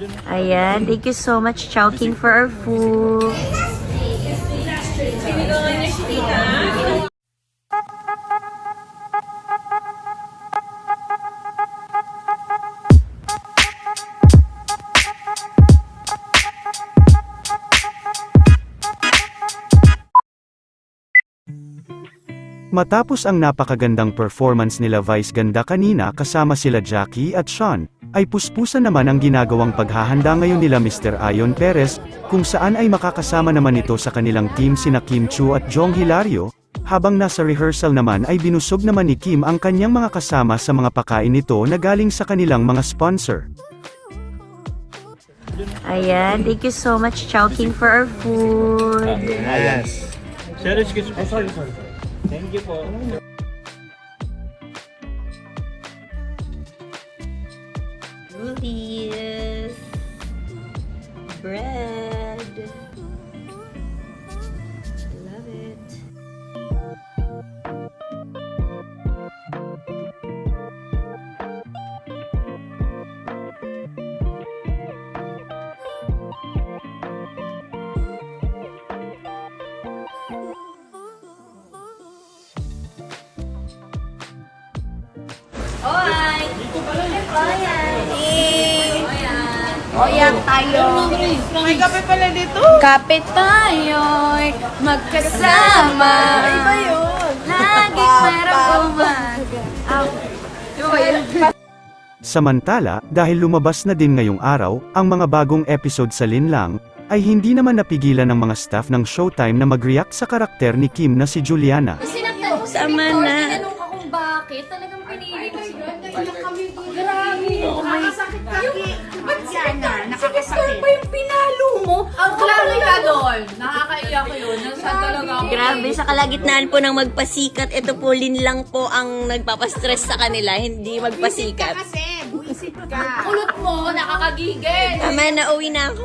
Ayan, thank you so much, Chowking, for our food. Matapos ang napakagandang performance nila Vice Ganda kanina kasama sila Jackie at Sean, ay puspusan naman ang ginagawang paghahanda ngayon nila Mr. Ayon Perez, kung saan ay makakasama naman ito sa kanilang team sina Kim Chu at Jong Hilario, habang nasa rehearsal naman ay binusog naman ni Kim ang kanyang mga kasama sa mga pakain nito na galing sa kanilang mga sponsor. Ayan, thank you so much, Chowking, for our food. Yes. Me. sorry, sorry. Thank you po. Goodies. Bread. Oyak tayo. May kape pala dito. Kape tayo'y magkasama. Iba yun. Lagi merong umaga. Di ba yun? Samantala, dahil lumabas na din ngayong araw, ang mga bagong episode sa Linlang, ay hindi naman napigilan ng mga staff ng Showtime na mag-react sa karakter ni Kim na si Juliana. Ko Victor, na. tinanong ka kung bakit. Talagang pinili mo si Grabe. Oh my Ang klaro ka doon. Nakakaiyak yun. Nasaan talaga ako. Grabe, sa kalagitnaan po ng magpasikat, ito po lin lang po ang nagpapastress sa kanila, hindi magpasikat. Kasi, buisit ka. Kulot mo, nakakagigil. Tama na, uwi na ako.